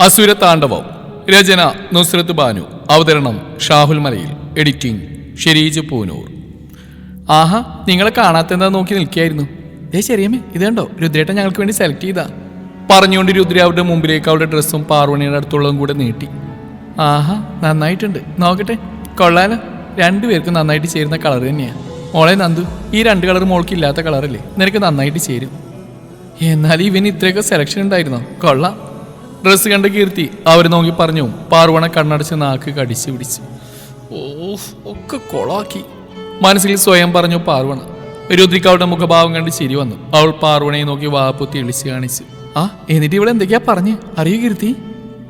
അസുര താണ്ഡവം. രചന നുസ്രത്ത് ബാനു. അവതരണം ഷാഹുൽ മലയിൽ. എഡിറ്റിംഗ് ഷെരീജ് പൂനൂർ. ആഹാ നിങ്ങളെ കാണാത്തെന്താ നോക്കി നിൽക്കുകയായിരുന്നു? ഏ ശരിയമ്മേ ഇത് കണ്ടോ? രുദ്രേട്ടൻ ഞങ്ങൾക്ക് വേണ്ടി സെലക്ട് ചെയ്താ. പറഞ്ഞുകൊണ്ട് രുദ്ര അവരുടെ മുമ്പിലേക്ക് അവരുടെ ഡ്രസ്സും പാർവണിയുടെ അടുത്തുള്ളതും കൂടെ നീട്ടി. ആഹാ നന്നായിട്ടുണ്ട്. നോക്കട്ടെ. കൊള്ളാലോ. രണ്ടുപേർക്കും നന്നായിട്ട് ചേരുന്ന കളർ തന്നെയാണ് മോളെ നന്ദു ഈ രണ്ട് കളർ മോൾക്ക് ഇല്ലാത്ത കളറല്ലേ നിനക്ക് നന്നായിട്ട് ചേരും. എന്നാൽ ഇവന് ഇത്രയൊക്കെ സെലക്ഷൻ ഉണ്ടായിരുന്നോ? കൊള്ളാം. ഡ്രസ്സ് കണ്ട കീർത്തി. അവർ നോക്കി പറഞ്ഞു പാർവണ കണ്ണടച്ച് നാക്ക് കടിച്ച് പിടിച്ചു. ഓ ഒക്കെ കൊളാക്കി. മനസ്സിൽ സ്വയം പറഞ്ഞു പാർവണ. രുദ്രിക്ക് അവളുടെ മുഖഭാവം കണ്ട് ചിരി വന്നു. അവൾ പാർവണയെ നോക്കി വാപ്പുത്തി ഇളിച്ച് കാണിച്ചു. ആ എന്നിട്ട് ഇവിടെ എന്തൊക്കെയാ പറഞ്ഞു? അറിയൂ കീർത്തി?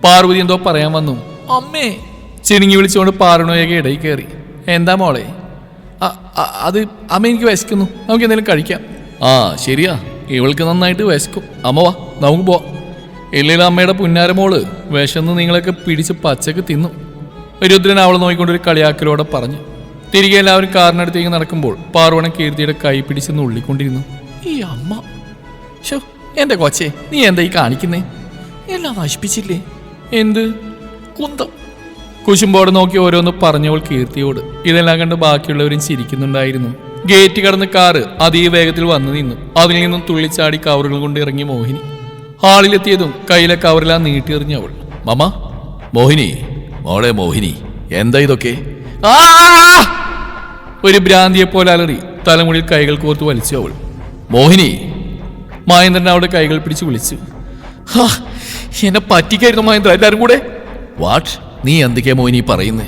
പാർവതി എന്തോ പറയാൻ വന്നു. അമ്മേ. ചിനുങ്ങി വിളിച്ചുകൊണ്ട് പാർവണയൊക്കെ ഇടയിൽ കയറി. എന്താ മോളെ? അത് അമ്മ എനിക്ക് വിശക്കുന്നു. നമുക്ക് എന്തെങ്കിലും കഴിക്കാം. ആ ശരിയാ. ഇവൾക്ക് നന്നായിട്ട് വിശക്കും. അമ്മ വാ നമുക്ക് പോവാം. ഇല്ലെങ്കിൽ അമ്മയുടെ പുന്നാരമോൾ വിശന്ന് നിങ്ങളൊക്കെ പിടിച്ച് പച്ചക്ക് തിന്നു. രുദ്രൻ അവളെ നോക്കിക്കൊണ്ടൊരു കളിയാക്കലോടെ പറഞ്ഞു. തിരികെ എല്ലാവരും കാറിനടുത്തേക്ക് നടക്കുമ്പോൾ പാർവണ കീർത്തിയുടെ കൈ പിടിച്ച് നുള്ളിക്കൊണ്ടിരുന്നു. ഈ അമ്മ. ഷോ എന്റെ കൊച്ചേ നീ എന്താ ഈ കാണിക്കുന്നേ? എല്ലാം നശിപ്പിച്ചില്ലേ? എന്ത്? കുന്തം. കുശുമ്പോടെ നോക്കി ഓരോന്ന് പറഞ്ഞവൾ കീർത്തിയോട്. ഇതെല്ലാം കണ്ട് ബാക്കിയുള്ളവരും ചിരിക്കുന്നുണ്ടായിരുന്നു. ഗേറ്റ് കടന്ന് കാറ് അതീവ വേഗത്തിൽ വന്നു നിന്നു. അതിൽ നിന്നും തുള്ളിച്ചാടി കവറുകൾ കൊണ്ട് ഇറങ്ങി മോഹിനി. ഹാളിലെത്തിയതും കയ്യിലെ കവറിലാ നീട്ടിയെറിഞ്ഞവൾ. മമ മോഹിനി മോളെ മോഹിനി എന്താ ഇതൊക്കെ! ഒരു ഭ്രാന്തിയെ പോലെ അലറി തലമുടിയിൽ കൈകൾ കോർത്ത് വലിച്ചു അവൾ. മോഹിനി മഹേന്ദ്രൻ അവളുടെ കൈകൾ പിടിച്ച് വിളിച്ചു. "ഹാ, എന്നെ പറ്റിക്കായിരുന്നു മഹേന്ദ്ര എല്ലാരും കൂടെ? വാട്ട്? നീ എന്തൊക്കെയാ മോഹിനി പറയുന്നേ?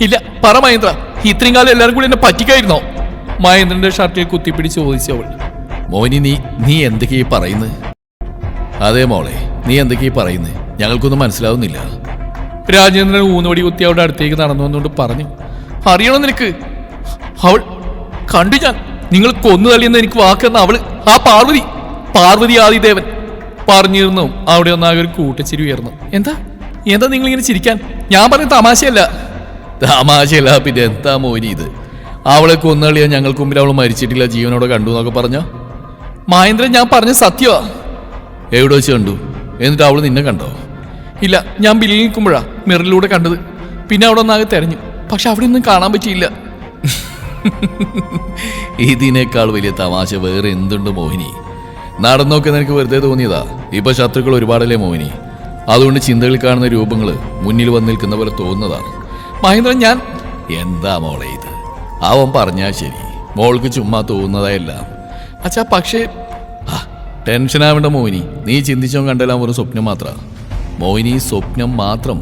ഇല്ല പറ മഹേന്ദ്ര ഇത്രയും കാലം എല്ലാരും കൂടെ എന്നെ പറ്റിക്കായിരുന്നോ? മഹേന്ദ്രന്റെ ഷർട്ടിൽ കുത്തിപ്പിടിച്ച് ചോദിച്ചു അവൾ. മോഹിനി നീ നീ എന്തൊക്കെയാ പറയുന്നത് അതെ മോളെ നീ എന്തൊക്കെയാ ഈ പറയുന്നത് ഞങ്ങൾക്കൊന്നും മനസ്സിലാവുന്നില്ല. രാജേന്ദ്രൻ ഊന്നുവടി കുത്തി അവളുടെ അടുത്തേക്ക് നടന്നു വന്നുകൊണ്ട് പറഞ്ഞു അറിയണം നിനക്ക്? അവൾ കണ്ടു ഞാൻ. നിങ്ങൾ കൊന്നു തള്ളിയെന്ന് എനിക്ക് വാക്കെന്ന അവൾ ആ പാർവതി പാർവതി ആദിദേവൻ. പറഞ്ഞിരുന്നു. അവിടെ ഒന്നാകെ ഒരു കൂട്ടച്ചിരി ഉയർന്നു. എന്താ? എന്താ നിങ്ങൾ ഇങ്ങനെ ചിരിക്കാൻ? ഞാൻ പറഞ്ഞ തമാശയല്ല. തമാശയല്ല പിന്നെ എന്താ മോനി ഇത്? അവളെ കൊന്നളിയാ ഞങ്ങൾക്ക് മുമ്പിൽ അവൾ മരിച്ചിട്ടില്ല ജീവനോടെ കണ്ടു എന്നൊക്കെ പറഞ്ഞ? മഹേന്ദ്രൻ ഞാൻ പറഞ്ഞ സത്യമാ എവിടെ വെച്ച് കണ്ടു? എന്നിട്ട് അവൾ നിന്നെ കണ്ടോ? ഇല്ല ഞാൻ ബില്ലിൽ നിൽക്കുമ്പോഴാ മിററിലൂടെ കണ്ടത്. പിന്നെ അവിടെ ഒന്നാകെ തെരഞ്ഞു. പക്ഷെ അവിടെ ഒന്നും കാണാൻ പറ്റിയില്ല. ഇതിനേക്കാൾ വലിയ തമാശ വേറെ എന്തുണ്ട് മോഹിനി? നടന്നൊക്കെ നിനക്ക് വെറുതെ തോന്നിയതാ? ഇപ്പൊ ശത്രുക്കൾ ഒരുപാടല്ലേ മോഹിനി? അതുകൊണ്ട് ചിന്തകളിൽ കാണുന്ന രൂപങ്ങൾ മുന്നിൽ വന്ന് നിൽക്കുന്ന പോലെ തോന്നുന്നതാണ് മഹേന്ദ്രൻ ഞാൻ എന്താ മോളെ ഇത്? അവൻ പറഞ്ഞാ ശരി. മോൾക്ക് ചുമ്മാ തോന്നുന്നതായല്ല അച്ഛാ പക്ഷേ ടെൻഷനാവേണ്ട മോഹിനി. നീ ചിന്തിച്ചോ കണ്ടെല്ലാം ഒരു സ്വപ്നം മാത്രമാണ് മോഹിനി സ്വപ്നം മാത്രം.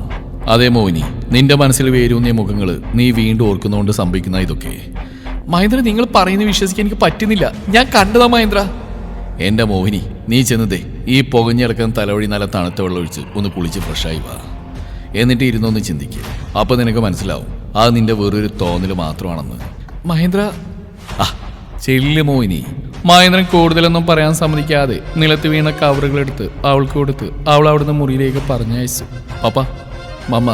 അതേ മോഹിനി നിന്റെ മനസ്സിൽ വേരൂന്നിയ മുഖങ്ങൾ നീ വീണ്ടും ഓർക്കുന്നതുകൊണ്ട് സംഭവിക്കുന്ന ഇതൊക്കെ. മഹേന്ദ്ര നിങ്ങൾ പറയുന്ന വിശ്വസിക്കാൻ എനിക്ക് പറ്റുന്നില്ല. ഞാൻ കണ്ടതാ മഹേന്ദ്ര. എന്റെ മോഹിനി നീ ചെന്നതേ ഈ പുകഞ്ഞിടക്കുന്ന തലവഴി നല്ല തണുത്ത വെള്ളം ഒഴിച്ച് ഒന്ന് കുളിച്ച് ഫ്രഷായി വാ. എന്നിട്ട് ഇരുന്നൊന്ന് ചിന്തിക്കുക അപ്പൊ നിനക്ക് മനസ്സിലാവും. അത് നിന്റെ വെറൊരു തോന്നൽ മാത്രമാണെന്ന്. മഹേന്ദ്ര ആ ചെല്ലു മോഹിനി. മഹേന്ദ്രൻ കൂടുതലൊന്നും പറയാൻ സമ്മതിക്കാതെ നിലത്ത് വീണ കവറുകൾ എടുത്ത് അവൾക്ക് കൊടുത്ത് അവൾ അവിടുന്ന് മുറിയിലേക്ക് പറഞ്ഞയച്ചു പപ്പ മമ്മ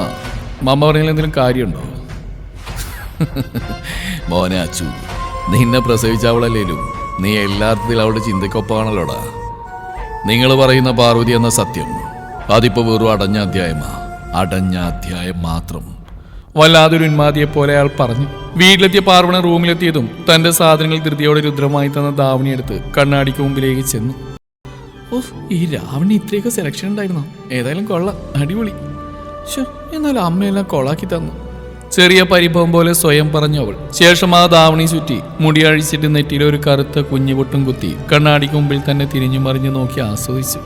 മമ്മ പറഞ്ഞാൽ എന്തെങ്കിലും കാര്യമുണ്ടോ? മോനെ അച്ചു നിന്നെ പ്രസവിച്ച അവളല്ലേലും നീ എല്ലാത്തിലും അവളുടെ ചിന്തക്കൊപ്പമാണല്ലോടാ നിങ്ങൾ പറയുന്ന പാർവതി എന്ന സത്യം അതിപ്പോ വെറും അടഞ്ഞ അധ്യായമാ. അടഞ്ഞ അധ്യായം മാത്രം. വല്ലാതൊരു ഉന്മാതിയെ പോലെ അയാൾ പറഞ്ഞു. വീട്ടിലെത്തിയ പാർവണ റൂമിലെത്തിയതും തന്റെ സാധനങ്ങൾ ധൃതിയോടെ രുദ്രമായി തന്ന ധാവണി എടുത്ത് കണ്ണാടിക്ക് മുമ്പിലേക്ക് ചെന്നു. ഓഹ് ഈ രാവണി ഇത്രയൊക്കെ സെലക്ഷൻ ഉണ്ടായിരുന്നോ? ഏതായാലും കൊള്ള. അടിപൊളി. എന്നാലും അമ്മയെല്ലാം കൊളാക്കി തന്നു. ചെറിയ പരിഭവം പോലെ സ്വയം പറഞ്ഞു അവൾ. ശേഷം ആ ധാവണി ചുറ്റി മുടി അഴിച്ചിട്ട് നെറ്റിയിൽ ഒരു കറുത്ത കുഞ്ഞുപൊട്ടും കുത്തി കണ്ണാടിക്ക് മുമ്പിൽ തന്നെ തിരിഞ്ഞു മറിഞ്ഞു നോക്കി ആസ്വദിച്ചു.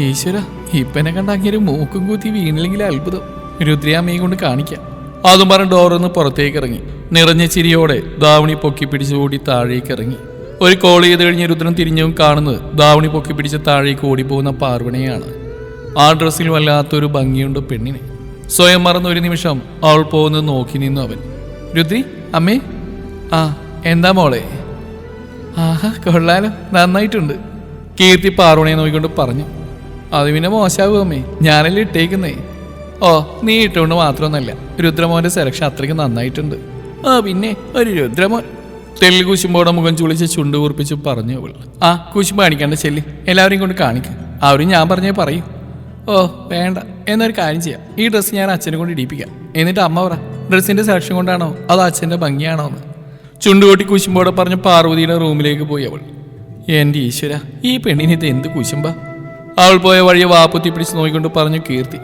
ഈശ്വര ഇപ്പനെ കണ്ട അങ്ങനെ മൂക്കും കൂത്തി വീണില്ലെങ്കിൽ അത്ഭുതം. രുദ്രയാമ്മയെ കൊണ്ട് കാണിക്കാം. അതും പറഞ്ഞ് ഡോറിന്ന് പുറത്തേക്ക് ഇറങ്ങി. നിറഞ്ഞ ചിരിയോടെ ദാവണി പൊക്കി പിടിച്ച് താഴേക്ക് ഇറങ്ങി. ഒരു കോൾ ചെയ്ത് കഴിഞ്ഞ് രുദ്രൻ തിരിഞ്ഞും കാണുന്നത് ദാവണി പൊക്കി പിടിച്ച് താഴേക്ക് ഓടിപ്പോകുന്ന പാർവണയാണ്. ആ ഡ്രസ്സിൽ വല്ലാത്തൊരു ഭംഗിയുണ്ട് പെണ്ണിനെ. സ്വയം മറന്ന ഒരു നിമിഷം അവൾ പോകുന്നത് നോക്കി നിന്നു അവൻ. രുദ്രി അമ്മേ. ആ എന്താ മോളെ? ആഹാ കൊള്ളാലോ. നന്നായിട്ടുണ്ട്. കീർത്തി പാർവണയെ നോക്കിക്കൊണ്ട് പറഞ്ഞു. അത് പിന്നെ മോശാവും അമ്മേ? ഞാനല്ലേ ഇട്ടേക്കുന്നേ? ഓ നീ ഇട്ടുകൊണ്ട് മാത്രമൊന്നല്ല രുദ്രമോന്റെ സെലക്ഷൻ അത്രയ്ക്ക് നന്നായിട്ടുണ്ട്. ആ പിന്നെ ഒരു രുദ്രമോൻ. തെല്ല് കുശുമ്പോടെ മുഖം ചുളിച്ച് ചുണ്ട് കൂർപ്പിച്ച് പറഞ്ഞു അവൾ. ആ കുശുമ്പ് കാണിക്കണ്ട ചെല്ലി എല്ലാവരെയും കൊണ്ട് കാണിക്കും. അവരും ഞാൻ പറഞ്ഞേ പറയും. ഓ വേണ്ട. എന്നൊരു കാര്യം ചെയ്യാം. ഈ ഡ്രസ്സ് ഞാൻ അച്ഛനെ കൊണ്ട് ഇടിപ്പിക്കാം. എന്നിട്ട് അമ്മ പറ ഡ്രസ്സിന്റെ സെലക്ഷൻ കൊണ്ടാണോ? അതോ അച്ഛന്റെ ഭംഗിയാണോ? എന്ന്. ചുണ്ടുകൊട്ടി കുശുമ്പോടെ പറഞ്ഞ് പാർവതിയുടെ റൂമിലേക്ക് പോയി അവൾ. എന്റെ ഈശ്വര ഈ പെണ്ണിനെ ഇത് എന്ത് കുശുമ്പ? അവൾ പോയ വഴിയെ വാപ്പുത്തി പിടിച്ച് നോക്കിക്കൊണ്ട് പറഞ്ഞു കീർത്തി.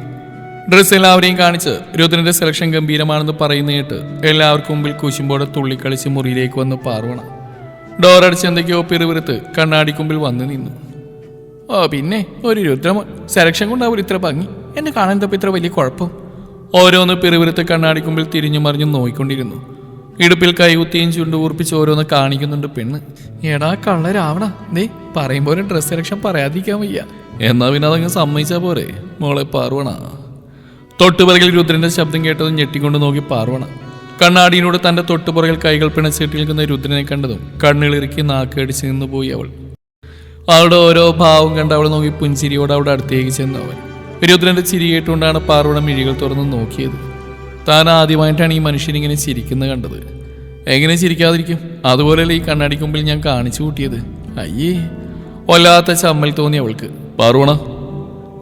ഡ്രസ്സ് എല്ലാവരെയും കാണിച്ച് രുദ്രന്റെ സെലക്ഷൻ ഗംഭീരമാണെന്ന് പറയുന്ന കേട്ട് എല്ലാവർക്കും മുമ്പിൽ കുശുമ്പോടെ തുള്ളിക്കളിച്ച് മുറിയിലേക്ക് വന്ന് പാർവണ. ഡോറടിച്ച് എന്തൊക്കെയോ പിറുപിറുത്ത് കണ്ണാടിക്കുമ്പിൽ വന്ന് നിന്നു. ഓ പിന്നെ ഒരു രുദ്രം സെലക്ഷൻ കൊണ്ടാവും ഇത്ര ഭംഗി. എന്നെ കാണാൻ തപ്പ ഇത്ര വലിയ കുഴപ്പം. ഓരോന്ന് പിറുപിറുത്ത് കണ്ണാടിക്കുമ്പിൽ തിരിഞ്ഞു മറിഞ്ഞു നോയിക്കൊണ്ടിരുന്നു. ഇടുപ്പിൽ കൈകുത്തിയും ചുണ്ടു ഊർപ്പിച്ച് ഓരോന്ന് കാണിക്കുന്നുണ്ട് പെണ്ണ്. എടാ കള്ളരാവണ നീ പറയുമ്പോൾ ഡ്രസ് സെലക്ഷൻ പറയാതിരിക്കാൻ വയ്യ. എന്നാ പിന്നെ അതങ്ങ് സമ്മതിച്ചാ പോരെ? മോളെ പാർവണ. തൊട്ടുപിറകിൽ രുദ്രന്റെ ശബ്ദം കേട്ടതും ഞെട്ടിക്കൊണ്ട് നോക്കി പാർവണ. കണ്ണാടിയിലൂടെ തന്റെ തൊട്ടുപുറകിൽ കൈകൾ പിണച്ചിട്ട് നിൽക്കുന്ന രുദ്രനെ കണ്ടതും കണ്ണിളിറുക്കി നാക്കടിച്ച് നിന്ന് പോയി അവൾ. അവളുടെ ഓരോ ഭാവം കണ്ട് അവൾ നോക്കി പുഞ്ചിരിയോട് അവിടെ അടുത്തേക്ക് അവൻ. രുദ്രന്റെ ചിരി കേട്ടുകൊണ്ടാണ് പാർവണ മിഴികൾ തുറന്ന് നോക്കിയത്. താൻ ആദ്യമായിട്ടാണ് ഈ മനുഷ്യൻ ഇങ്ങനെ ചിരിക്കുന്നത് കണ്ടത്. എങ്ങനെ ചിരിക്കാതിരിക്കും? അതുപോലെയല്ല ഈ കണ്ണാടിക്ക് മുമ്പിൽ ഞാൻ കാണിച്ചു കൂട്ടിയത്. അയ്യേ വല്ലാത്ത ചമ്മൽ തോന്നി അവൾക്ക്. പാർവണ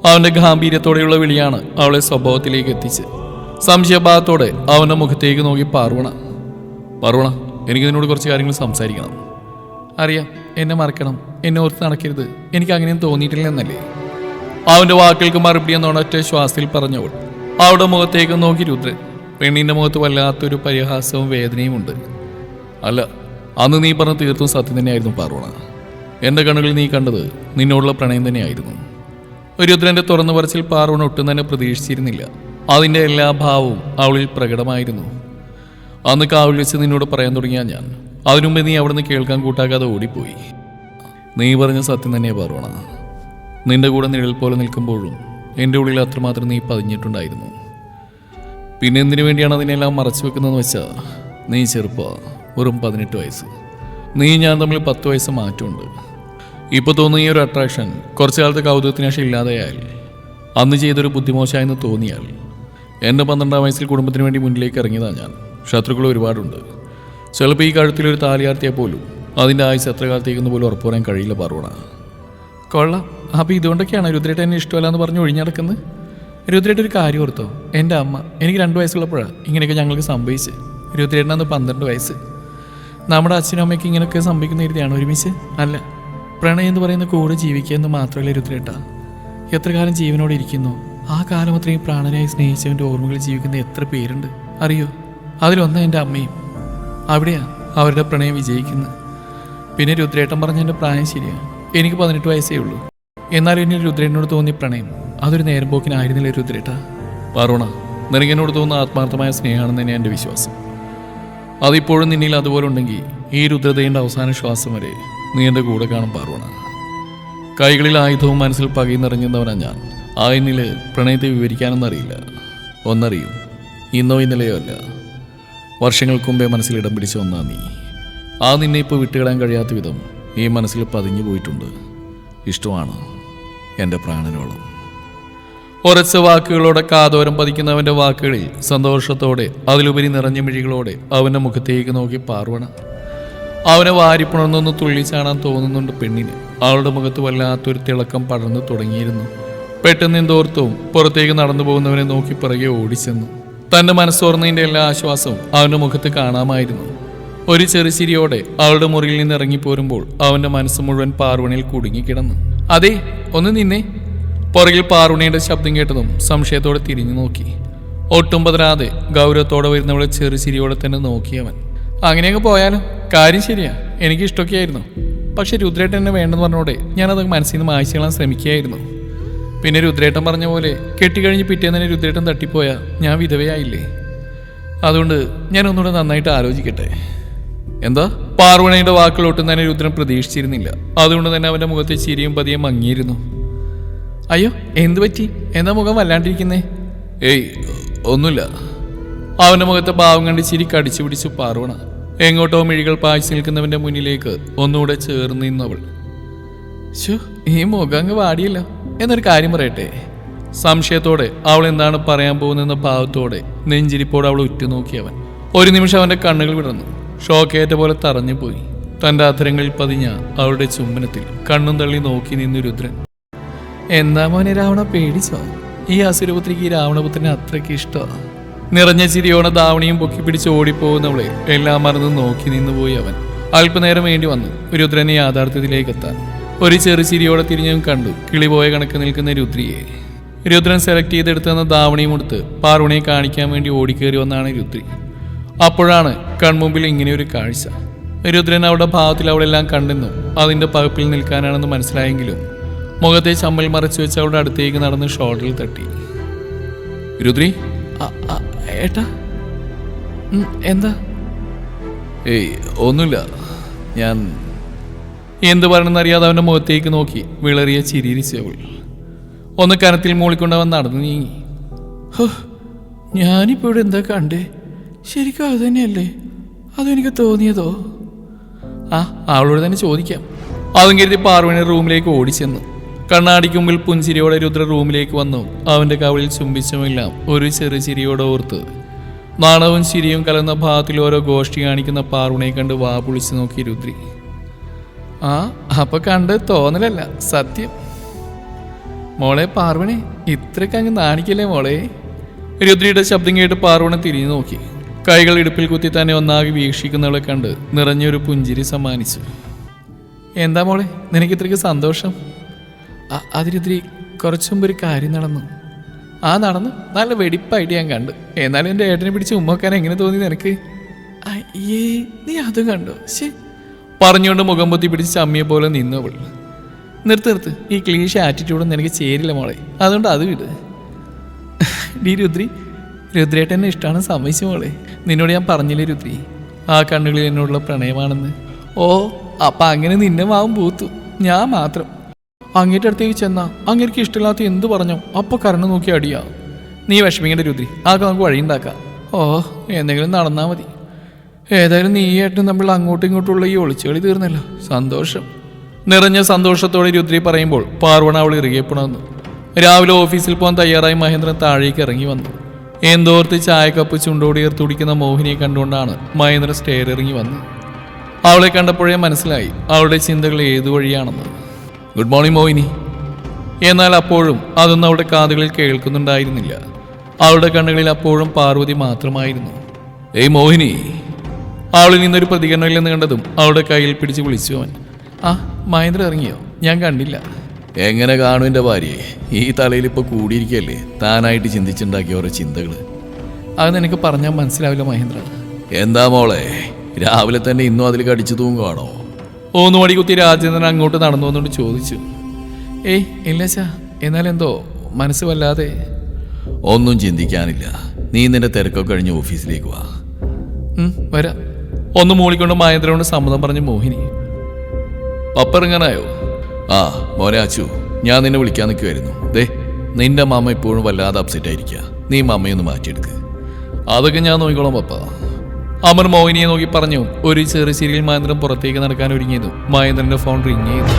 അവന്റെ ഗാംഭീര്യത്തോടെയുള്ള വിളിയാണ് അവളെ സ്വഭാവത്തിലേക്ക് എത്തിച്ച്. സംശയഭാവത്തോടെ അവന്റെ മുഖത്തേക്ക് നോക്കി പാർവണ. പാർവണ എനിക്ക് നിന്നോട് കുറച്ച് കാര്യങ്ങൾ സംസാരിക്കണം. അറിയാം എന്നെ മറക്കണം. എന്നെ ഓർത്ത് നടക്കരുത്. എനിക്ക് അങ്ങനെയും തോന്നിയിട്ടില്ല എന്നല്ലേ അവന്റെ വാക്കുകൾക്ക് മറുപടി എന്നോട് ഒറ്റ ശ്വാസത്തിൽ പറഞ്ഞവൾ. അവളുടെ മുഖത്തേക്ക് നോക്കി രുദ്രൻ. പെണ്ണിന്റെ മുഖത്ത് വല്ലാത്തൊരു പരിഹാസവും വേദനയും ഉണ്ട്. അല്ല അന്ന് നീ പറഞ്ഞ തീർത്തും സത്യം തന്നെയായിരുന്നു പാർവണ. എന്റെ കണ്ണുകളിൽ നീ കണ്ടത് നിന്നോടുള്ള പ്രണയം തന്നെയായിരുന്നു. രുദ്രന്റെ തുറന്നു പറച്ചിൽ പാർവണ ഒട്ടും തന്നെ പ്രതീക്ഷിച്ചിരുന്നില്ല. അതിന്റെ എല്ലാ ഭാവവും അവളിൽ പ്രകടമായിരുന്നു. അന്ന് കാവിൽ വെച്ച് നിന്നോട് പറയാൻ തുടങ്ങിയ ഞാൻ അതിനുമുമ്പ് നീ അവിടുന്ന് കേൾക്കാൻ കൂട്ടാക്കാതെ ഓടിപ്പോയി. നീ പറഞ്ഞ സത്യം തന്നെ പാർവണ നിന്റെ കൂടെ നിഴൽ പോലെ നിൽക്കുമ്പോഴും എന്റെ ഉള്ളിൽ അത്രമാത്രം നീ പതിഞ്ഞിട്ടുണ്ടായിരുന്നു. പിന്നെ എന്തിനു വേണ്ടിയാണ് അതിനെല്ലാം മറച്ചു വെക്കുന്നതെന്ന് വെച്ചാൽ നീ ചെറുപ്പ വെറും പതിനെട്ട് വയസ്സ്. നീ ഞാൻ തമ്മിൽ പത്ത് വയസ്സ് മാറ്റമുണ്ട്. ഇപ്പോൾ തോന്നുന്ന ഈ ഒരു അട്രാക്ഷൻ കുറച്ചു കാലത്തെ കൗതുകത്തിന് ശേഷം ഇല്ലാതെയാൽ അന്ന് ചെയ്തൊരു ബുദ്ധിമോശമായെന്ന് തോന്നിയാൽ എന്റെ പന്ത്രണ്ടാം വയസ്സിൽ കുടുംബത്തിന് വേണ്ടി മുന്നിലേക്ക് ഇറങ്ങിയതാണ് ഞാൻ. ശത്രുക്കൾ ഒരുപാടുണ്ട്. ചിലപ്പോൾ ഈ കഴുത്തിലൊരു താലിയാർത്തിയാൽ പോലും അതിന്റെ ആയുസ് എത്ര കാലത്തേക്കെന്ന് പോലും ഉറപ്പ് പറയാൻ കഴിയില്ല പറവണ കൊള്ളാം. അപ്പോൾ ഇതുകൊണ്ടൊക്കെയാണ് രുദ്രേട്ട എന്നെ ഇഷ്ടമല്ല എന്ന് പറഞ്ഞ് ഒഴിഞ്ഞടക്കുന്നത് രുദ്രേട്ട ഒരു കാര്യം ഓർത്തോ? എന്റെ അമ്മ എനിക്ക് രണ്ട് വയസ്സുള്ളപ്പോഴാണ് ഇങ്ങനെയൊക്കെ ഞങ്ങൾക്ക് സംഭവിച്ച്. രുദ്രേട്ടനന്ന് പന്ത്രണ്ട് വയസ്സ്. നമ്മുടെ അച്ഛനും അമ്മയ്ക്ക് ഇങ്ങനെയൊക്കെ സംഭവിക്കുന്ന രീതിയാണ് ഒരുമിച്ച്? അല്ല. പ്രണയം എന്ന് പറയുന്ന കൂടെ ജീവിക്കുക എന്ന് മാത്രമല്ല രുദ്രേട്ട എത്ര കാലം ജീവനോടെ ഇരിക്കുന്നു? ആ കാലം അത്രയും പ്രാണനായി സ്നേഹിച്ചവന്റെ ഓർമ്മകൾ ജീവിക്കുന്ന എത്ര പേരുണ്ട്? അറിയോ? അതിലൊന്ന് എന്റെ അമ്മയും. അവിടെയാ അവരുടെ പ്രണയം വിജയിക്കുന്നത് പിന്നെ രുദ്രേട്ടൻ പറഞ്ഞ എന്റെ പ്രായം ശരിയാണ് എനിക്ക് പതിനെട്ട് വയസ്സേ ഉള്ളൂ. എന്നാലും എന്നെ രുദ്രേട്ടനോട് തോന്നിയ പ്രണയം. അതൊരു നേരം പോക്കിനായിരുന്നില്ല രുദ്രേട്ട? പറോണ നിനക്ക് തോന്നുന്ന ആത്മാർത്ഥമായ സ്നേഹമാണെന്ന് തന്നെ എന്റെ വിശ്വാസം. അതിപ്പോഴും നിന്നിൽ അതുപോലെ ഉണ്ടെങ്കിൽ ഈ രുദ്രതയുടെ അവസാന ശ്വാസം വരെ നീ എന്റെ കൂടെ കാണും പാർവണ. കൈകളിൽ ആയുധവും മനസ്സിൽ പകയും നിറഞ്ഞവനാ ഞാൻ. ആ എന്നിൽ പ്രണയത്തെ വിവരിക്കാനൊന്നും അറിയില്ല. ഒന്നറിയും ഇന്നോ ഇന്നലെയോ അല്ല. വർഷങ്ങൾക്ക് മുമ്പേ മനസ്സിൽ ഇടം പിടിച്ച ഒന്നാ നീ. ആ നിന്നെ ഇപ്പോൾ വിട്ടുകിടാൻ കഴിയാത്ത വിധം ഈ മനസ്സിൽ പതിഞ്ഞു പോയിട്ടുണ്ട്. ഇഷ്ടമാണ് എന്റെ പ്രാണനോളം. ഒരച്ച വാക്കുകളോടെ കാതോരം പതിക്കുന്നവന്റെ വാക്കുകളിൽ സന്തോഷത്തോടെ അതിലുപരി നിറഞ്ഞ മിഴികളോടെ അവന്റെ മുഖത്തേക്ക് നോക്കി പാർവണ. അവനെ വാരിപ്പുണർന്നൊന്ന് ചാണാൻ തോന്നുന്നുണ്ട് പെണ്ണിന്. അവളുടെ മുഖത്ത് വല്ലാത്തൊരു തിളക്കം പടർന്നു തുടങ്ങിയിരുന്നു. പെട്ടെന്ന് എന്തോർത്തവും പുറത്തേക്ക് നടന്നു പോകുന്നവനെ നോക്കി പിറകെ ഓടിച്ചെന്നു. തന്റെ മനസ്സോർന്നതിന്റെ എല്ലാ ആശ്വാസവും അവന്റെ മുഖത്ത് കാണാമായിരുന്നു. ഒരു ചെറുചിരിയോടെ അവളുടെ മുറിയിൽ നിന്ന് ഇറങ്ങിപ്പോരുമ്പോൾ അവന്റെ മനസ്സ് മുഴുവൻ പാർവണിയിൽ കുടുങ്ങിക്കിടന്നു അതെ ഒന്ന് നിന്നെ. പുറകിൽ പാർവണിയുടെ ശബ്ദം കേട്ടതും സംശയത്തോടെ തിരിഞ്ഞു നോക്കി. ഒട്ടും പതരാതെ ഗൗരവത്തോടെ വരുന്നവളെ ചെറുചിരിയോടെ തന്നെ നോക്കിയവൻ. അങ്ങനെയൊക്കെ പോയാലോ? കാര്യം ശരിയാ. എനിക്ക് ഇഷ്ടമൊക്കെയായിരുന്നു. പക്ഷെ രുദ്രേട്ടൻ എന്നെ വേണ്ടെന്ന് പറഞ്ഞോടെ ഞാനത് മനസ്സിൽ നിന്ന് മായ്ച്ചു കളയാൻ ശ്രമിക്കുകയായിരുന്നു. പിന്നെ രുദ്രേട്ടൻ പറഞ്ഞ പോലെ കെട്ടിക്കഴിഞ്ഞ് പിറ്റേന്ന് തന്നെ രുദ്രേട്ടൻ തട്ടിപ്പോയാൽ ഞാൻ വിധവയായില്ലേ. അതുകൊണ്ട് ഞാൻ ഒന്നുകൂടെ നന്നായിട്ട് ആലോചിക്കട്ടെ. എന്താ? പാർവണയുടെ വാക്കുകളൊട്ടും തന്നെ രുദ്രൻ പ്രതീക്ഷിച്ചിരുന്നില്ല. അതുകൊണ്ട് തന്നെ അവന്റെ മുഖത്തെ ചിരിയും പതിയെ മങ്ങിയിരുന്നു. അയ്യോ എന്തു പറ്റി? എന്താ മുഖം വല്ലാണ്ടിരിക്കുന്നേ? ഏയ് ഒന്നുമില്ല. അവന്റെ മുഖത്തെ ഭാവം കണ്ട് ചിരി കടിച്ചു പിടിച്ചു പാർവണ. എങ്ങോട്ടോ മിഴികൾ പായിച്ചു നിൽക്കുന്നവന്റെ മുന്നിലേക്ക് ഒന്നുകൂടെ ചേർന്ന് നിന്നവൾ. ഈ മുഖം അങ്ങ് വാടിയല്ലോ. എന്നൊരു കാര്യം പറയട്ടെ. സംശയത്തോടെ അവൾ എന്താണ് പറയാൻ പോകുന്നതെന്ന ഭാവത്തോടെ നെഞ്ചിരിപ്പോടെ അവൾ ഉറ്റുനോക്കിയവൻ. ഒരു നിമിഷം അവന്റെ കണ്ണുകൾ വിടർന്നു. ഷോക്കേറ്റ പോലെ തറഞ്ഞു പോയി തന്റെ അധരങ്ങളിൽ പതിഞ്ഞ അവളുടെ ചുംബനത്തിൽ കണ്ണും തള്ളി നോക്കി നിന്നു രുദ്രൻ എന്താ മോനെ രാവണ പേടിച്ചോ? ഈ അസുരപുത്രിക്ക് ഈ രാവണപുത്രനെ അത്രയ്ക്ക് ഇഷ്ടമാണ് നിറഞ്ഞ ചിരിയോടെ ദാവണിയും പൊക്കി പിടിച്ച് ഓടിപ്പോകുന്നവളെ എല്ലാം മറന്ന് നോക്കി നിന്നുപോയി അവൻ. അല്പനേരം വേണ്ടി വന്നു രുദ്രനെ യാഥാർത്ഥ്യത്തിലേക്ക് എത്താൻ ഒരു ചെറു ചിരിയോടെ തിരിഞ്ഞും കണ്ടു കിളിപോയ കണക്ക് നിൽക്കുന്ന രുദ്രിയെ. രുദ്രൻ സെലക്ട് ചെയ്തെടുത്തെന്ന ദാവണിയും എടുത്ത് പാർവണിയെ കാണിക്കാൻ വേണ്ടി ഓടിക്കേറി വന്നാണ് രുദ്രി. അപ്പോഴാണ് കൺമുമ്പിൽ ഇങ്ങനെ ഒരു കാഴ്ച. രുദ്രൻ അവളുടെ ഭാവത്തിൽ അവളെല്ലാം കണ്ടെന്നും അതിന്റെ പകപ്പിൽ നിൽക്കാനാണെന്ന് മനസ്സിലായെങ്കിലും മുഖത്തെ ചമ്മൽ മറച്ചു വെച്ച് അവളുടെ അടുത്തേക്ക് നടന്ന് ഷോൾഡറിൽ തട്ടി. രുദ്രി? ഏട്ടാ? എന്താ? ഏയ് ഒന്നുമില്ല. ഞാൻ എന്ത് പറയണമെന്നറിയാതെ അവന്റെ മുഖത്തേക്ക് നോക്കി വിളറിയ ചിരിയിരിച്ചു അവൾ ഒന്ന് കനത്തിൽ മൂളിക്കൊണ്ടവൻ നടന്നു നീങ്ങി. ഹോ, ഞാനിപ്പോ ഇവിടെ എന്താ കണ്ടേ? ശരിക്കും അത് തന്നെയല്ലേ? അതെനിക്ക് തോന്നിയതോ? ആ അവളോട് തന്നെ ചോദിക്കാം. അതും കരുതി പാർവണി റൂമിലേക്ക് ഓടിച്ചെന്നു. കണ്ണാടിക്ക് മുമ്പിൽ പുഞ്ചിരിയോടെ രുദ്ര റൂമിലേക്ക് വന്നു. അവന്റെ കവളിൽ ചുംബിച്ചുമെല്ലാം. ഒരു ചെറു ചിരിയോടെ ഓർത്ത് നാണവും ചിരിയും കലർന്ന ഭാഗത്തിൽ ഓരോ ഗോഷ്ടി കാണിക്കുന്ന പാർവണയെ കണ്ട് വാ പൊളിച്ചു നോക്കി രുദ്രി. ആ അപ്പൊ കണ്ട് തോന്നലല്ല സത്യം. മോളെ പാർവണി ഇത്രയ്ക്ക് അങ്ങ് നാണിക്കല്ലേ മോളെ? രുദ്രിയുടെ ശബ്ദം കേട്ട് പാർവണ തിരിഞ്ഞു നോക്കി. കൈകൾ ഇടുപ്പിൽ കുത്തി തന്നെ ഒന്നാകെ വീക്ഷിക്കുന്നവളെ കണ്ട് നിറഞ്ഞൊരു പുഞ്ചിരി സമ്മാനിച്ചു. എന്താ മോളെ നിനക്ക് ഇത്രയ്ക്ക് സന്തോഷം? അ- അത് രുദ്രി കുറച്ചു ഒരു കാര്യം നടന്നു. ആ നടന്നു നല്ല വെടിപ്പായിട്ട് ഞാൻ കണ്ടു. എന്നാലും എന്റെ ഏട്ടനെ പിടിച്ച് ഉമ്മക്കാൻ എങ്ങനെ തോന്നി നിനക്ക്? അയ്യേ നീ അതും കണ്ടോ? ശേ പറഞ്ഞുകൊണ്ട് മുഖം പൊത്തി പിടിച്ച് ചമ്മിയെ പോലെ നിന്നു അവൾ. നിർത്ത് നിർത്ത്. ഈ ക്ലീഷ ആറ്റിറ്റ്യൂഡൊന്നും എനിക്ക് ചേരില്ല മോളെ. അതുകൊണ്ട് അത് വിട്. ഡി രുദ്രി രുദ്രേട്ടനെ ഇഷ്ടമാണ് സമ്മതിച്ചു മോളെ. നിന്നോട് ഞാൻ പറഞ്ഞില്ലേ രുദ്രി? ആ കണ്ണുകളിൽ എന്നോടുള്ള പ്രണയമാണെന്ന്. ഓ അപ്പം അങ്ങനെ നിന്നെ മാവും പൂത്തു. ഞാൻ മാത്രം. അങ്ങേറ്റ അടുത്തേക്ക് ചെന്നാ അങ്ങേക്ക് ഇഷ്ടമില്ലാത്ത എന്ത് പറഞ്ഞോ അപ്പൊ കരണ് നോക്കി അടിയാ. നീ വിഷമിക്കേണ്ട രുദ്രി ആകെ നമുക്ക് വഴിയുണ്ടാക്കാം. ഓ എന്തെങ്കിലും നടന്നാ മതി. ഏതായാലും നീ ഏട്ടനും തമ്മിൽ അങ്ങോട്ടും ഇങ്ങോട്ടുള്ള ഈ ഒളിച്ചുകളി തീർന്നല്ലോ. സന്തോഷം. നിറഞ്ഞ സന്തോഷത്തോടെ രുദ്രി പറയുമ്പോൾ പാർവണ അവൾ ഇറുകിയപ്പുണർന്നു രാവിലെ ഓഫീസിൽ പോകാൻ തയ്യാറായി മഹേന്ദ്രൻ താഴേക്ക് ഇറങ്ങി വന്നു. എന്തോർത്ത് ചായക്കപ്പ് ചുണ്ടോടി കുടിക്കുന്ന മോഹിനിയെ കണ്ടുകൊണ്ടാണ് മഹേന്ദ്രൻ സ്റ്റെയർ ഇറങ്ങി വന്നത്. അവളെ കണ്ടപ്പോഴേ മനസ്സിലായി അവളുടെ ചിന്തകൾ ഏതു വഴിയാണെന്ന്. Good morning Mohini. എന്നാൽ അപ്പോഴും അതൊന്നും അവളുടെ കാതുകളിൽ കേൾക്കുന്നുണ്ടായിരുന്നില്ല. അവളുടെ കണ്ണുകളിൽ അപ്പോഴും പാർവതി മാത്രമായിരുന്നു. ഏയ് മോഹിനി അവളിൽ നിന്നൊരു പ്രതികരണമില്ലെന്ന് കണ്ടതും അവളുടെ കയ്യിൽ പിടിച്ച് വിളിച്ചു അവൻ. ആ മഹേന്ദ്ര ഇറങ്ങിയോ? ഞാൻ കണ്ടില്ല. എങ്ങനെ കാണും എന്റെ ഭാര്യയെ? ഈ തലയിൽ ഇപ്പോൾ കൂടിയിരിക്കല്ലേ താനായിട്ട് ചിന്തിച്ചുണ്ടാക്കിയ ഓരോ ചിന്തകൾ അത് എനിക്ക് പറഞ്ഞാൽ മനസ്സിലാവില്ല മഹേന്ദ്ര. എന്താ മോളെ? രാവിലെ തന്നെ ഇന്നും അതിൽ കടിച്ചു തൂങ്ങുവാണോ? ഓന്നുമടി കുത്തി രാജേന്ദ്രൻ അങ്ങോട്ട് നടന്നു വന്നുകൊണ്ട് ചോദിച്ചു. ഏയ് ഇല്ലച്ചാ എന്നാലെന്തോ മനസ്സ് വല്ലാതെ. ഒന്നും ചിന്തിക്കാനില്ല. നീ നിന്റെ തിരക്കൊക്കെ കഴിഞ്ഞ് ഓഫീസിലേക്ക് വാ. വരാ. ഒന്ന് മൂളിക്കൊണ്ട് മഹേന്ദ്രനോട് സമ്മതം പറഞ്ഞു മോഹിനി. പപ്പ ഇറങ്ങാനായോ ആ മോനെ അച്ചു ഞാൻ നിന്നെ വിളിക്കാൻ നിൽക്കുമായിരുന്നു ദേ നിന്റെ മാമ ഇപ്പോഴും വല്ലാതെ അപ്സെറ്റ് ആയിരിക്കുക നീ മാമയൊന്ന് മാറ്റിയെടുക്ക്. അതൊക്കെ ഞാൻ നോക്കിക്കോളാം പപ്പ. അമർ മോഹിനിയെ നോക്കി പറഞ്ഞു ഒരു ചെറിയ ചിരിയിൽ മഹേന്ദ്രൻ പുറത്തേക്ക് നടക്കാൻ ഒരുങ്ങിയതും. മഹേന്ദ്രന്റെ ഫോൺ റിങ് ചെയ്തു.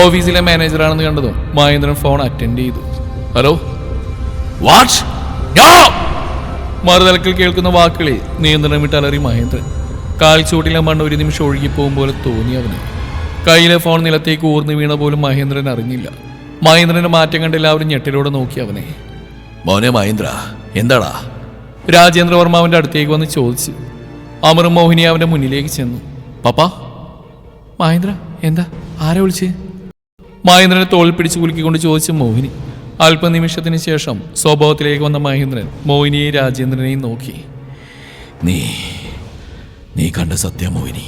ഓഫീസിലെ മാനേജറാണെന്ന് കണ്ടതും മഹേന്ദ്രൻ ഫോൺ അറ്റൻഡ് ചെയ്തു. ഹലോ വാട്ട് മറുതലക്കിൽ കേൾക്കുന്ന വാക്കുകളിൽ നിയന്ത്രണം വിട്ട് അലറി മഹേന്ദ്രൻ. കാൽച്ചൂട്ടിലെ മണ്ണ് ഒരു നിമിഷം ഒഴുകിപ്പോകും പോലെ തോന്നി അവന്. കയ്യിലെ ഫോൺ നിലത്തേക്ക് ഊർന്നു വീണ പോലും മഹേന്ദ്രൻ അറിഞ്ഞില്ല. മഹേന്ദ്രന്റെ മാറ്റം കണ്ട് എല്ലാവരും ഞെട്ടിലൂടെ നോക്കി അവനെ. മോനെ മഹേന്ദ്ര എന്താടാ? രാജേന്ദ്രവർമ്മ അവന്റെ അടുത്തേക്ക് വന്ന് ചോദിച്ചു. അമറും മോഹിനി അവന്റെ മുന്നിലേക്ക് ചെന്നു. പപ്പ മഹേന്ദ്ര എന്താ? ആരെ വിളിച്ച്? മഹേന്ദ്രനെ തോളിൽ പിടിച്ചു കുലുക്കിക്കൊണ്ട് ചോദിച്ചു മോഹിനി. അല്പനിമിഷത്തിന് ശേഷം സ്വഭാവത്തിലേക്ക് വന്ന മഹേന്ദ്രൻ മോഹിനിയെ രാജേന്ദ്രനെയും നോക്കി. നീ നീ കണ്ട സത്യം മോഹിനി.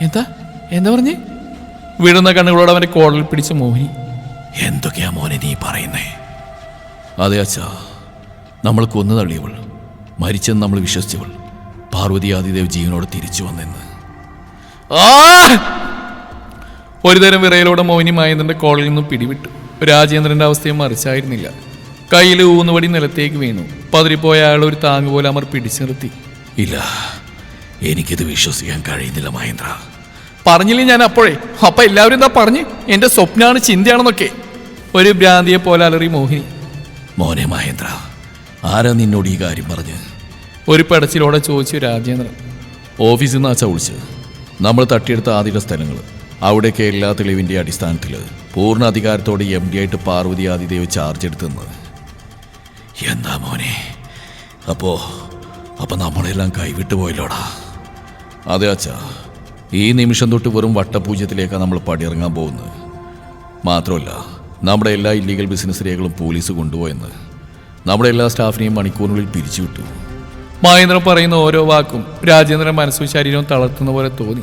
എന്താ? എന്താ പറഞ്ഞേ? വിടുന്ന കണ്ണുകളോട് അവന്റെ കോടൽ പിടിച്ച മോഹിനി. എന്തൊക്കെയാ മോനെ നീ പറയുന്നേ? അതെ അച്ഛാ നമ്മൾ കൊന്നു തള്ളിയവൾ. മരിച്ചെന്ന് നമ്മൾ വിശ്വസിച്ചവൾ പാർവതി ആദിദേവ് ജീവനോട് തിരിച്ചു വന്നെന്ന്! ഒരു തരം വിറയിലൂടെ മോഹിനി മഹേന്ദ്രന്റെ കോളിൽ നിന്നും പിടിവിട്ടു. രാജേന്ദ്രന്റെ അവസ്ഥയും മറിച്ചായിരുന്നില്ല. കയ്യിൽ ഊന്നുവടി നിലത്തേക്ക് വീണു. പതിരിപ്പോയ അയാൾ ഒരു താങ്ങ് പോലെ അമർ പിടിച്ചു നിർത്തി. ഇല്ല എനിക്കിത് വിശ്വസിക്കാൻ കഴിയുന്നില്ല മഹേന്ദ്ര. പറഞ്ഞില്ലേ ഞാൻ അപ്പോഴേ? അപ്പൊ എല്ലാവരും എന്താ പറഞ്ഞ്? എന്റെ സ്വപ്നമാണ് ചിന്തയാണെന്നൊക്കെ. ഒരു ഭ്രാന്തിയെ പോലെ അലറി മോഹിനി. മോനെ മഹേന്ദ്ര. ആരാ നിന്നോട് ഈ കാര്യം പറഞ്ഞ്? ഒരു പടച്ചിലോടെ ചോദിച്ചു രാജേന്ദ്രൻ. ഓഫീസിൽ നിന്ന് അച്ഛ വിളിച്ചത്. നമ്മൾ തട്ടിയെടുത്ത ആദ്യത്തെ സ്ഥലങ്ങൾ അവിടെയൊക്കെ എല്ലാ തെളിവിന്റെ അടിസ്ഥാനത്തിൽ പൂർണ അധികാരത്തോടെ എം ഡി ആയിട്ട് പാർവതി ആദിദേവ് ചാർജ് എടുത്തെന്ന് എന്താ മോനെ? അപ്പോ അപ്പൊ നമ്മളെല്ലാം കൈവിട്ടു പോയല്ലോടാ? അതെ അച്ഛാ. ഈ നിമിഷം തൊട്ട് വെറും വട്ടപൂജ്യത്തിലേക്കാണ് നമ്മൾ പടിയിറങ്ങാൻ പോകുന്നത്. മാത്രമല്ല നമ്മുടെ എല്ലാ ഇല്ലീഗൽ ബിസിനസ് രേഖകളും പോലീസ് കൊണ്ടുപോയെന്ന്. നമ്മുടെ എല്ലാ സ്റ്റാഫിനെയും മണിക്കൂറിനുള്ളിൽ പിരിച്ചുവിട്ടു. മഹേന്ദ്രൻ പറയുന്ന ഓരോ വാക്കും രാജേന്ദ്രൻ മനസ്സും ശരീരവും തളർത്തുന്ന പോലെ തോന്നി.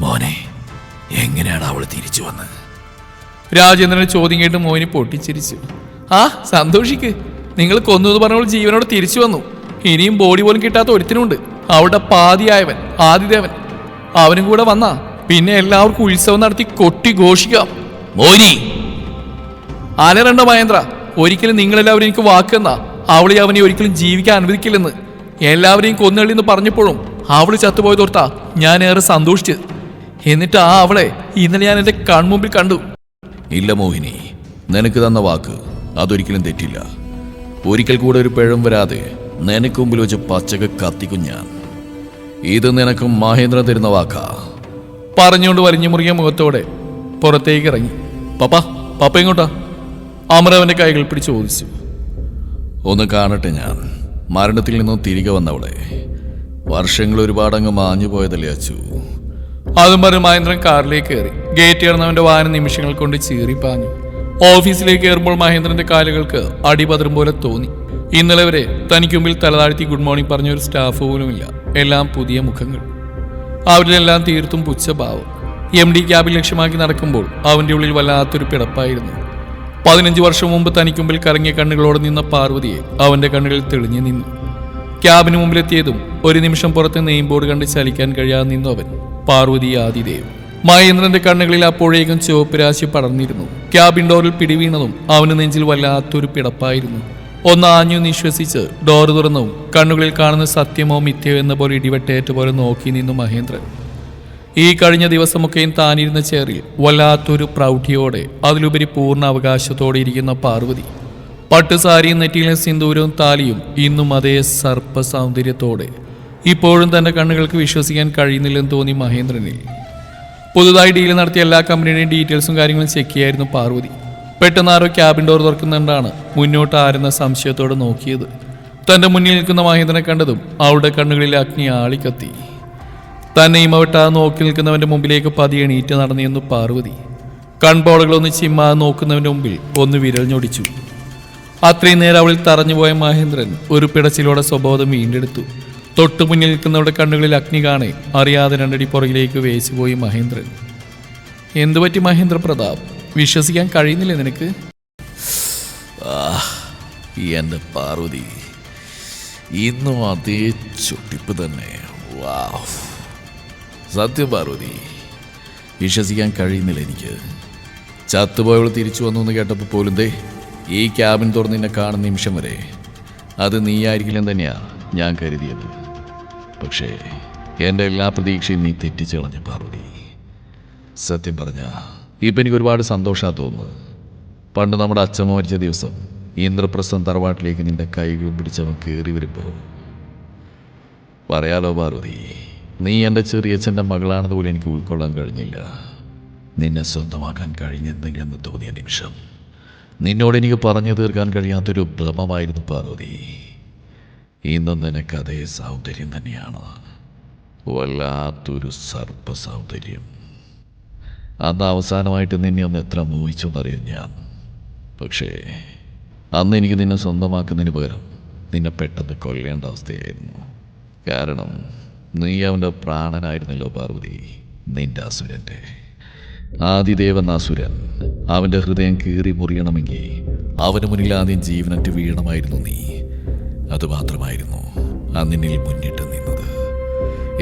മോനെ എങ്ങനെയാണ് അവൾ തിരിച്ചു വന്നത്? രാജേന്ദ്രൻ ചോദ്യം കേട്ട് മോഹിനി പൊട്ടിച്ചിരിച്ചു. ആ സന്തോഷിക്ക്. നിങ്ങൾ കൊന്നു എന്ന് പറഞ്ഞവൾ ജീവനോട് തിരിച്ചു വന്നു. ഇനിയും ബോഡി പോലും കിട്ടാത്ത ഒരുത്തിനുണ്ട്. അവളുടെ പാതിയായവൻ ആദിദേവൻ അവനും കൂടെ വന്നാ പിന്നെ എല്ലാവർക്കും ഉത്സവം നടത്തി കൊട്ടി ഘോഷിക്കാം. മോനി അലരണ്ട മഹേന്ദ്ര ഒരിക്കലും നിങ്ങളെല്ലാവരും എനിക്ക് വാക്കുന്ന. അവളെ അവനെ ഒരിക്കലും ജീവിക്കാൻ അനുവദിക്കില്ലെന്ന്. എല്ലാവരെയും കൊന്നുകളിന്ന് പറഞ്ഞപ്പോഴും അവൾ ചത്തുപോയതോർത്താ ഞാൻ ഏറെ സന്തോഷിച്ച്. എന്നിട്ട് ആ അവളെ ഇന്നലെ ഞാൻ എന്റെ കൺമുമ്പിൽ കണ്ടു. ഇല്ല മോഹിനി നിനക്ക് തന്ന വാക്ക് അതൊരിക്കലും തെറ്റില്ല. ഒരിക്കൽ കൂടെ ഒരു പിഴം വരാതെ നിനക്ക് മുമ്പിൽ വെച്ച് പച്ചക്ക് കത്തിക്കും ഞാൻ. ഇത് നിനക്കും മഹേന്ദ്രൻ തരുന്ന വാക്കാ. പറഞ്ഞുകൊണ്ട് വലിഞ്ഞു മുറിയ മുഖത്തോടെ പുറത്തേക്ക് ഇറങ്ങി. പപ്പ പപ്പ എങ്ങോട്ടാ? അമർ അവന്റെ കൈകൾ പിടിച്ച് ചോദിച്ചു ഒന്ന് കാണട്ടെ ഞാൻ. മരണത്തിൽ നിന്നും തിരികെ വന്നവളെ. വർഷങ്ങൾ ഒരുപാടങ്ങ് മാഞ്ഞു പോയതല്ലേ അച്ചു? അതും പറഞ്ഞ് മഹേന്ദ്രൻ കാറിലേക്ക് കയറി. ഗേറ്റ് കയറുന്നവന്റെ വാഹനം നിമിഷങ്ങൾ കൊണ്ട് ചീറിപ്പാഞ്ഞു ഓഫീസിലേക്ക് കയറുമ്പോൾ മഹേന്ദ്രന്റെ കാലുകൾക്ക് അടിപതറും പോലെ തോന്നി. ഇന്നലെ വരെ തനിക്ക് മുമ്പിൽ തലതാഴ്ത്തി ഗുഡ് മോർണിംഗ് പറഞ്ഞ ഒരു സ്റ്റാഫ് പോലുമില്ല. എല്ലാം പുതിയ മുഖങ്ങൾ. അവരിലെല്ലാം തീർത്തും പുച്ഛഭാവം. എം ഡി ക്യാബിൽ ലക്ഷ്യമാക്കി നടക്കുമ്പോൾ അവന്റെ ഉള്ളിൽ വല്ലാത്തൊരു പിടപ്പായിരുന്നു. പതിനഞ്ച് വർഷം മുമ്പ് തനിക്ക് മുമ്പിൽ കറങ്ങിയ കണ്ണുകളോട് നിന്ന പാർവതിയെ അവന്റെ കണ്ണുകളിൽ തെളിഞ്ഞു നിന്നു. ക്യാബിന് മുമ്പിലെത്തിയതും ഒരു നിമിഷം പുറത്ത് നെയിം ബോർഡ് കണ്ട് ചലിക്കാൻ കഴിയാതെ നിന്നു അവൻ പാർവതി ആദിദേവ്. മഹേന്ദ്രന്റെ കണ്ണുകളിൽ അപ്പോഴേക്കും ചുവപ്പ് രാശി പടർന്നിരുന്നു. ക്യാബിൻ ഡോറിൽ പിടിവീണതും അവന് നെഞ്ചിൽ വല്ലാത്തൊരു പിടപ്പായിരുന്നു. ഒന്ന് ആഞ്ഞു നിശ്വസിച്ച് ഡോർ തുറന്നും കണ്ണുകളിൽ കാണുന്ന സത്യമോ മിഥ്യയോ എന്ന പോലെ ഇടിവെട്ടേറ്റ പോലെ നോക്കി നിന്നു മഹേന്ദ്രൻ. ഈ കഴിഞ്ഞ ദിവസമൊക്കെയും താനിരുന്ന ചേറിൽ വല്ലാത്തൊരു പ്രൗഢിയോടെ അതിലുപരി പൂർണ അവകാശത്തോടെ ഇരിക്കുന്ന പാർവതി. പട്ടുസാരിയും നെറ്റിയിലെ സിന്ദൂരവും താലിയും ഇന്നും അതേ സർപ്പ സൗന്ദര്യത്തോടെ ഇപ്പോഴും തന്റെ കണ്ണുകൾക്ക് വിശ്വസിക്കാൻ കഴിയുന്നില്ലെന്ന് തോന്നി മഹേന്ദ്രനിൽ. പുതുതായി ഡീൽ നടത്തിയ എല്ലാ കമ്പനിയുടെയും ഡീറ്റെയിൽസും കാര്യങ്ങളും ചെക്ക് ചെയ്യായിരുന്നു പാർവതി. പെട്ടെന്ന് ആരോ ക്യാബിൻ ഡോർ തുറക്കുന്നുണ്ടാണ് മുന്നോട്ട് ആരെന്ന സംശയത്തോടെ നോക്കിയത്. തന്റെ മുന്നിൽ നിൽക്കുന്ന മഹേന്ദ്രനെ കണ്ടതും അവളുടെ കണ്ണുകളിൽ അഗ്നി ആളിക്കത്തി തന്നെയും അവട്ടാ നോക്കി നിൽക്കുന്നവന്റെ മുമ്പിലേക്ക് പതി എണീറ്റ് നടന്നിരുന്നു പാർവതി. കൺപോളകളൊന്ന് ചിമ്മാതെ നോക്കുന്നവന്റെ മുമ്പിൽ ഒന്ന് വിരൽ ഞൊടിച്ചു. അത്രയും നേരം അവളിൽ തറഞ്ഞുപോയ മഹേന്ദ്രൻ ഒരു പിടച്ചിലോടെ സ്വബോധം വീണ്ടെടുത്തു. തൊട്ടു മുന്നിൽ നിൽക്കുന്നവരുടെ കണ്ണുകളിൽ അഗ്നി കാണെ അറിയാതെ രണ്ടടി പുറകിലേക്ക് വേച്ചുപോയി മഹേന്ദ്രൻ. എന്തുപറ്റി മഹേന്ദ്ര പ്രതാപ് വിശ്വസിക്കാൻ കഴിയുന്നില്ലേ നിനക്ക്? എന്റെ പാർവതി ഇന്നും അതേ ചുട്ടിപ്പ് തന്നെ. വാവ്. സത്യം പാർവതി. വിശ്വസിക്കാൻ കഴിയുന്നില്ല എനിക്ക്. ചത്തുപോയവൾ തിരിച്ചു വന്നു എന്ന് കേട്ടപ്പോൾ പോലും ദേ ഈ ക്യാബിൻ തുറന്ന് നിന്നെ കാണുന്ന നിമിഷം വരെ അത് നീയായിരിക്കില്ലെന്ന് തന്നെയാണ് ഞാൻ കരുതിയത്. പക്ഷേ എന്റെ എല്ലാ പ്രതീക്ഷയും നീ തെറ്റിച്ചു കളഞ്ഞു പാർവതി. സത്യം പറഞ്ഞ ഇപ്പം എനിക്ക് ഒരുപാട് സന്തോഷമാണ് തോന്നുന്നത്. പണ്ട് നമ്മുടെ അച്ഛൻ മരിച്ച ദിവസം ഇന്ദ്രപ്രസ്ഥം തറവാട്ടിലേക്ക് നിന്റെ കൈകൾ പിടിച്ചവൻ കയറി വരുമ്പോൾ. പറയാലോ പാർവതി നീ എന്റെ ചെറിയച്ഛന്റെ മകളാണെന്ന് എനിക്ക് ഉൾക്കൊള്ളാൻ കഴിഞ്ഞില്ല. നിന്നെ സ്വന്തമാക്കാൻ കഴിഞ്ഞെന്തെങ്കിലെന്ന് തോന്നിയ നിമിഷം നിന്നോട് എനിക്ക് പറഞ്ഞു തീർക്കാൻ കഴിയാത്തൊരു ഭ്രമമായിരുന്നു പാർവതി. ഇന്നും നിനക്ക് അതേ സൗന്ദര്യം തന്നെയാണ്. വല്ലാത്തൊരു സർപ്പ സൗന്ദര്യം അന്ന് അവസാനമായിട്ട് നിന്നെ ഒന്ന് എത്ര മോഹിച്ചു എന്നറിയും ഞാൻ. പക്ഷേ അന്ന് എനിക്ക് നിന്നെ സ്വന്തമാക്കുന്നതിന് പകരം നിന്നെ പെട്ടെന്ന് കൊല്ലേണ്ട അവസ്ഥയായിരുന്നു. കാരണം നീ അവന്റെ പ്രാണനായിരുന്നല്ലോ പാർവതി. നിന്റെ അസുരന്റെ. ആദിദേവൻ അസുരൻ അവന്റെ ഹൃദയം കീറി മുറിയണമെങ്കിൽ അവന് മുന്നിൽ ആദ്യം ജീവനറ്റ് വീഴണമായിരുന്നു നീ. അതുമാത്രമായിരുന്നു അന്നിനിൽ മുന്നിട്ട് നിന്നത്.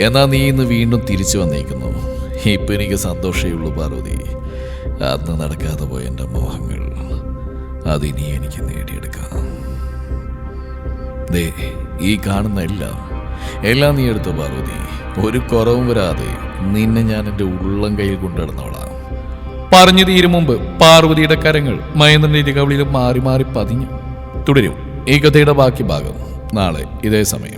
എന്നാൽ നീ ഇന്ന് വീണ്ടും തിരിച്ചു വന്നേക്കുന്നു. ഇപ്പം എനിക്ക് സന്തോഷമേ ഉള്ളൂ പാർവതി. അന്ന് നടക്കാതെ പോയ എന്റെ മോഹങ്ങൾ അതിനി എനിക്ക് നേടിയെടുക്കാം ദേ ഈ കാണുന്ന എല്ലാം എല്ലാം നീ എടുത്തു പാർവതി. ഒരു കുറവും വരാതെ നിന്നെ ഞാൻ എന്റെ ഉള്ളം കയ്യിൽ കൊണ്ടുനടന്നോളാം പറഞ്ഞു തീരും മുമ്പ് പാർവതിയുടെ കരങ്ങൾ മഹേന്ദ്രന്റെ ഇരുകവിളിലും മാറി മാറി പതിഞ്ഞു. തുടരും. ഈ കഥയുടെ ബാക്കി ഭാഗം നാളെ ഇതേ സമയം.